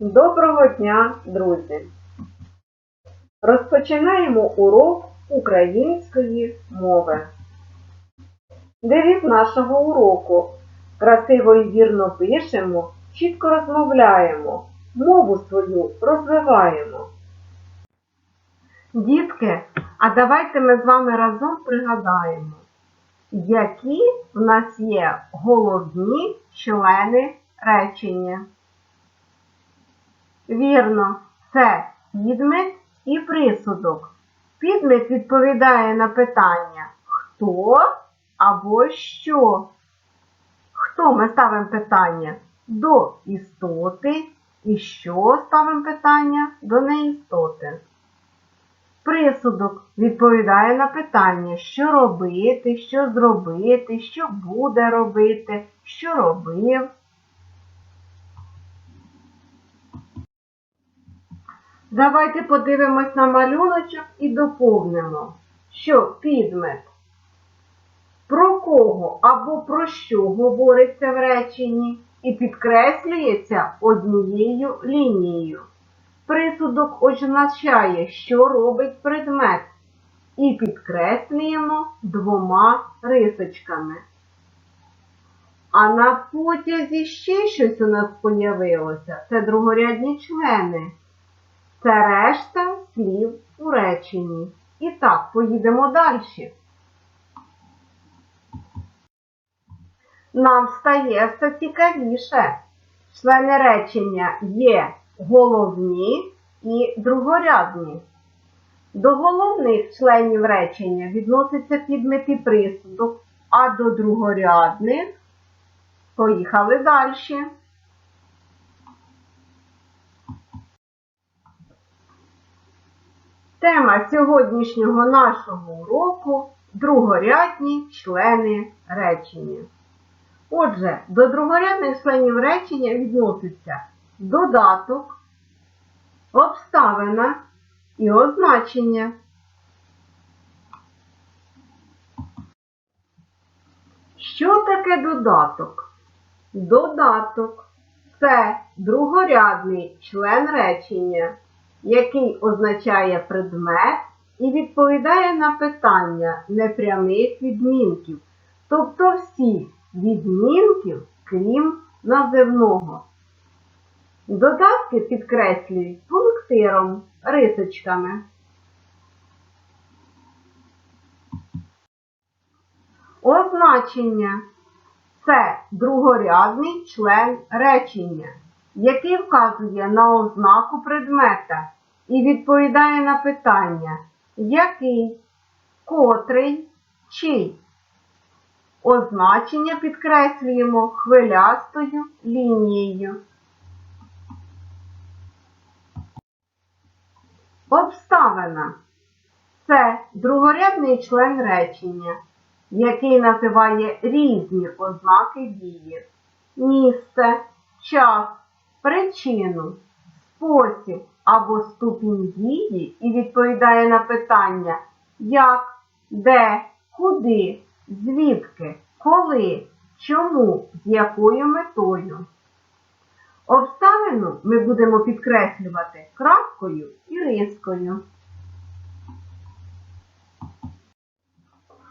Доброго дня, друзі! Розпочинаємо урок української мови. Девіз нашого уроку. Красиво і вірно пишемо, чітко розмовляємо, мову свою розвиваємо. Дітки, а давайте ми з вами разом пригадаємо, які в нас є головні члени речення. Вірно, це підмет і присудок. Підмет відповідає на питання хто або що. Хто ми ставимо питання до істоти і що ставимо питання до неістоти. Присудок відповідає на питання, що робити, що зробити, що буде робити, що робив. Давайте подивимось на малюночок і доповнимо, що підмет про кого або про що говориться в реченні і підкреслюється однією лінією. Присудок означає, що робить предмет, і підкреслюємо двома рисочками. А на потязі ще щось у нас появилося. Це другорядні члени. Це решта слів у реченні. І так, поїдемо далі. Нам стає все цікавіше. Члени речення є головні і другорядні. До головних членів речення відноситься підмет і присудок, а до другорядних поїхали далі. Тема сьогоднішнього нашого уроку другорядні члени речення. Отже, до другорядних членів речення відноситься додаток, обставина і означення. Що таке додаток? Додаток це другорядний член речення який означає предмет і відповідає на питання непрямих відмінків, тобто всіх відмінків, крім називного. Додатки підкреслюють пунктиром, рисочками. Означення це другорядний член речення який вказує на ознаку предмета і відповідає на питання, який, котрий, чий. Означення підкреслюємо хвилястою лінією. Обставина це другорядний член речення, який називає різні ознаки дії. Місце, час, причину, спосіб або ступінь дії і відповідає на питання як, де, куди, звідки, коли, чому, з якою метою. Обставину ми будемо підкреслювати краткою і рискою.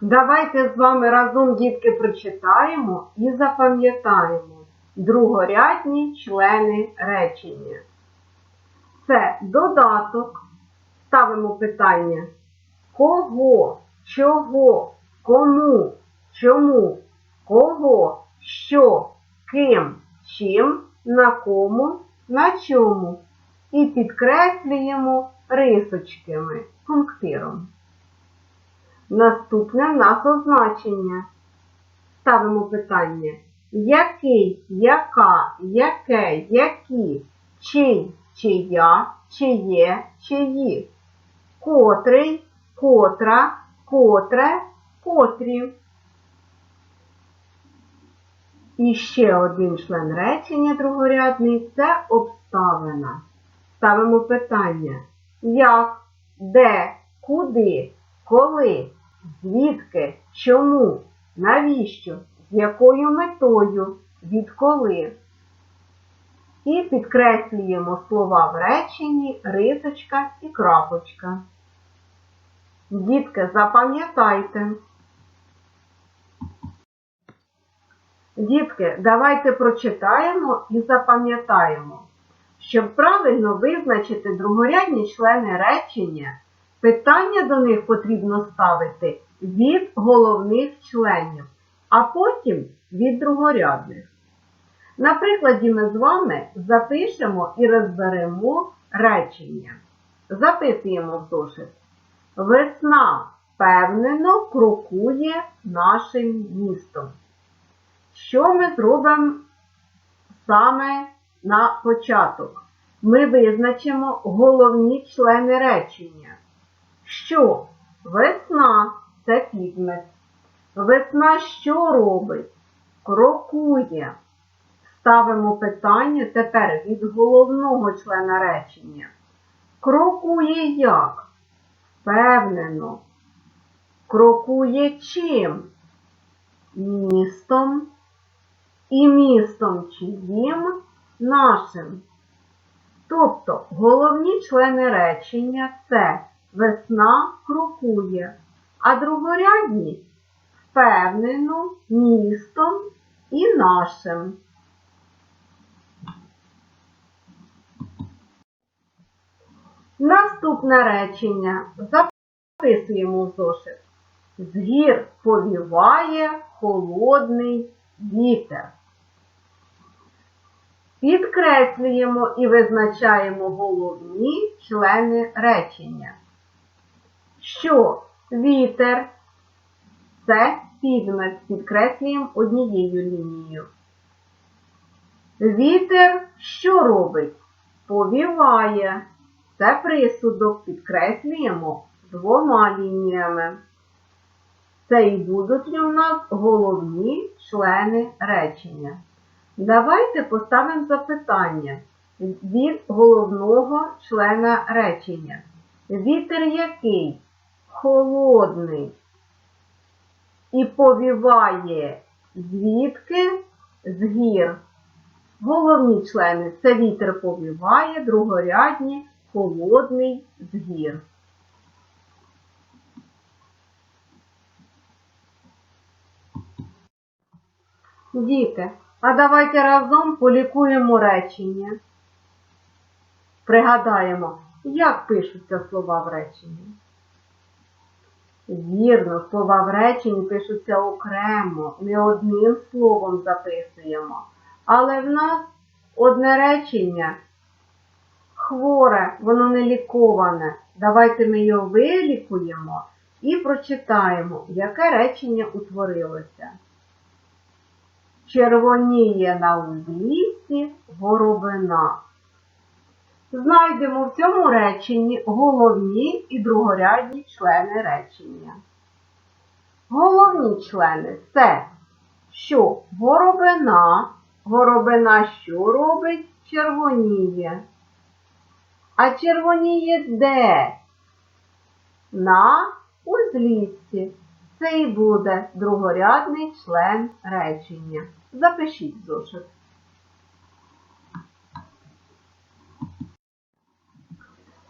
Давайте з вами разом, дітки, прочитаємо і запам'ятаємо другорядні члени речення. Це додаток. Ставимо питання. Кого, чого, кому, чому, кого, що, ким, чим, на кому, на чому. І підкреслюємо рисочками, пунктиром. Наступне в нас означення. Ставимо питання який, яка, яке, які, чий, чия, чиє, чиї, котрий, котра, котре, котрі. І ще один член речення другорядний це обставина. Ставимо питання як, де, куди, коли, звідки, чому, навіщо, якою метою, відколи. І підкреслюємо слова в реченні рисочка і крапочка. Дітки, запам'ятайте. Дітки, давайте прочитаємо і запам'ятаємо. Щоб правильно визначити другорядні члени речення, питання до них потрібно ставити від головних членів, а потім від другорядних. На прикладі ми з вами запишемо і розберемо речення. Записуємо в зошит. Весна впевнено крокує нашим містом. Що ми зробимо саме на початок? Ми визначимо головні члени речення. Що весна це підмет. Весна що робить? Крокує. Ставимо питання тепер від головного члена речення. Крокує як? Впевнено. Крокує чим? Містом. І містом чиїм нашим. Тобто головні члени речення це весна крокує, а другорядні впевнено містом і нашим. Наступне речення записуємо зошит. З гір повіває холодний вітер. Підкреслюємо і визначаємо головні члени речення. Що вітер це підмет, підкреслюємо однією лінією. Вітер що робить? Повіває. Це присудок підкреслюємо двома лініями. Це і будуть у нас головні члени речення. Давайте поставимо запитання від головного члена речення. Вітер який? Холодний. І повіває звідки з гір. Головні члени це вітер повіває, другорядні холодний з гір. Діти, а давайте разом полікуємо речення. Пригадаємо, як пишуться слова в реченні. Вірно, слова в реченні пишуться окремо, не одним словом записуємо. Але в нас одне речення хворе, воно не ліковане. Давайте ми його вилікуємо і прочитаємо, яке речення утворилося. Червоніє на узліссі горобина. Знайдемо в цьому реченні головні і другорядні члени речення. Головні члени це що горобина, горобина що робить? Червоніє. А червоніє де? На узліссі. Це і буде другорядний член речення. Запишіть зошит.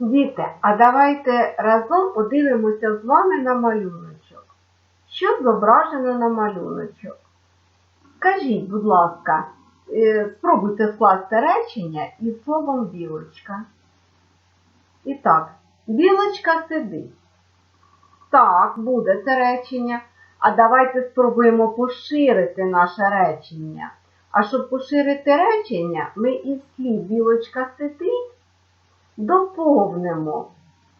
Діти, а давайте разом подивимося з вами на малюночок. Що зображено на малюночок? Скажіть, будь ласка, е, спробуйте скласти речення із словом білочка. І так, білочка сидить. Так, буде це речення. А давайте спробуємо поширити наше речення. А щоб поширити речення, ми із слів білочка сидить доповнимо,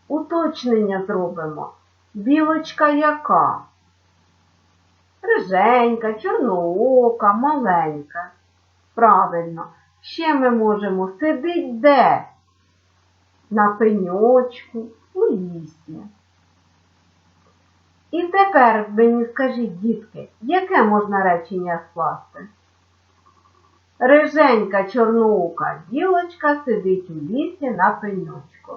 уточнення зробимо. Білочка яка? Риженька, чорноока, маленька. Правильно. Ще ми можемо сидить де? На пеньочку, у лісі. І тепер мені скажіть, дітки, яке можна речення скласти? Риженька чорноока ділочка сидить у лісі на пеньочку.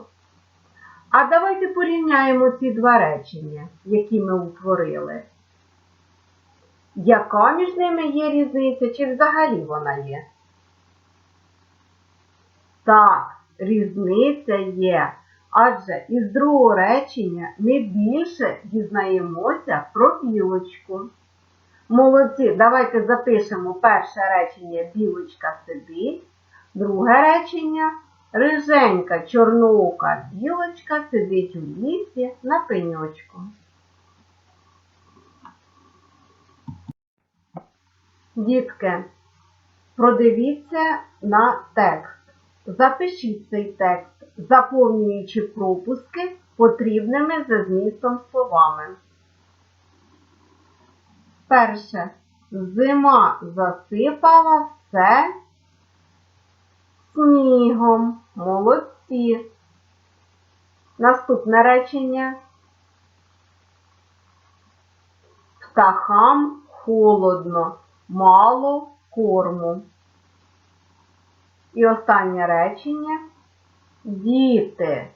А давайте порівняємо ці два речення, які ми утворили. Яка між ними є різниця, чи взагалі вона є? Так, різниця є. Адже із другого речення ми більше дізнаємося про білочку. Молодці, давайте запишемо перше речення білочка сидить, друге речення риженька чорноока білочка сидить у лісі на пеньочку. Дітки, продивіться на текст. Запишіть цей текст, заповнюючи пропуски потрібними за змістом словами. Перше. Зима засипала все снігом. Молодці. Наступне речення. Птахам холодно, мало корму. І останнє речення. Діти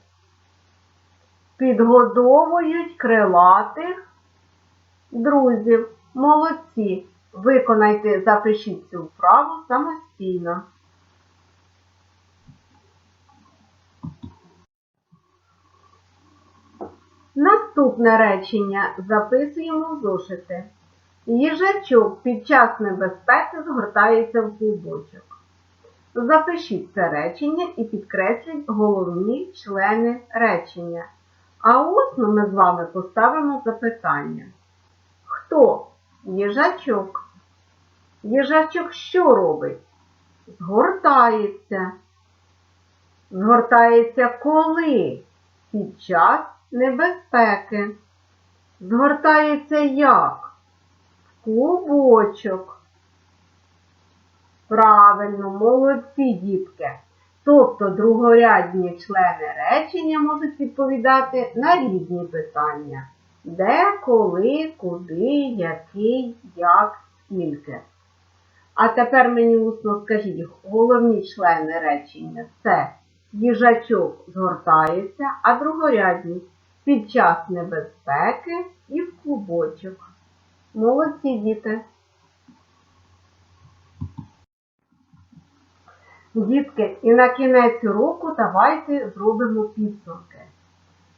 підгодовують крилатих друзів. Молодці. Виконайте, запишіть цю вправу самостійно. Наступне речення записуємо в зошити. Їжачок під час небезпеки згортається в клубочок. Запишіть це речення і підкресліть головні члени речення. А усно ми з вами поставимо запитання. Хто? Їжачок. Їжачок що робить? Згортається. Згортається коли? Під час небезпеки. Згортається як? В клубочок. Правильно, молодці дітки. Тобто другорядні члени речення можуть відповідати на різні питання. Де, коли, куди, який, як, скільки. А тепер мені усно скажіть, головні члени речення це їжачок згортається, а другорядні під час небезпеки і в клубочок. Молодці діти! Дітки, і на кінець уроку давайте зробимо підсумки.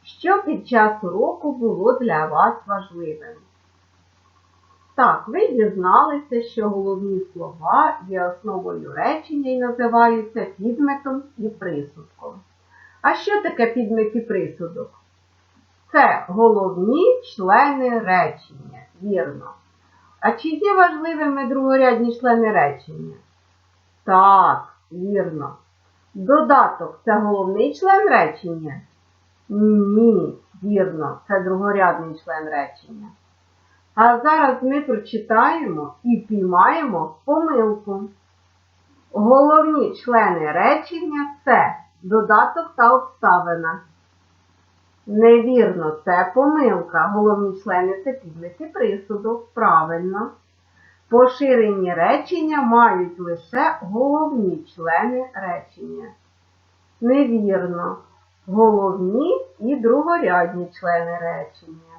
Що під час уроку було для вас важливим? Так, ви дізналися, що головні слова є основою речення і називаються підметом і присудком. А що таке підмет і присудок? Це головні члени речення, вірно. А чи є важливими другорядні члени речення? Так, вірно. Додаток це головний член речення? Ні, вірно, це другорядний член речення. А зараз ми прочитаємо і піймаємо помилку. Головні члени речення це додаток та обставина. Невірно, це помилка. Головні члени це підмет і присудок. Правильно. Поширені речення мають лише головні члени речення. Невірно. Головні і другорядні члени речення.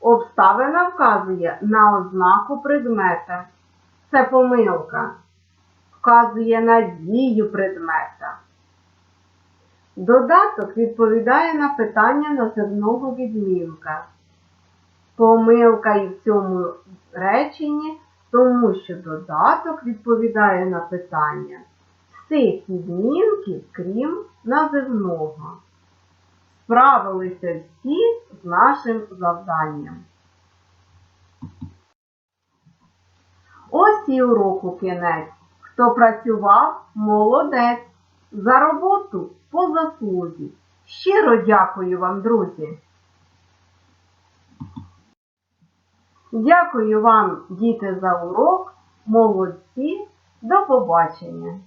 Обставина вказує на ознаку предмета. Це помилка. Вказує на дію предмета. Додаток відповідає на питання називного відмінка. Помилка і в цьому реченні, тому що додаток відповідає на питання всіх відмінків, крім називного. Справилися всі з нашим завданням. Ось і уроку кінець. Хто працював, молодець. За роботу по заслузі. Щиро дякую вам, друзі. Дякую вам, діти, за урок. Молодці. До побачення!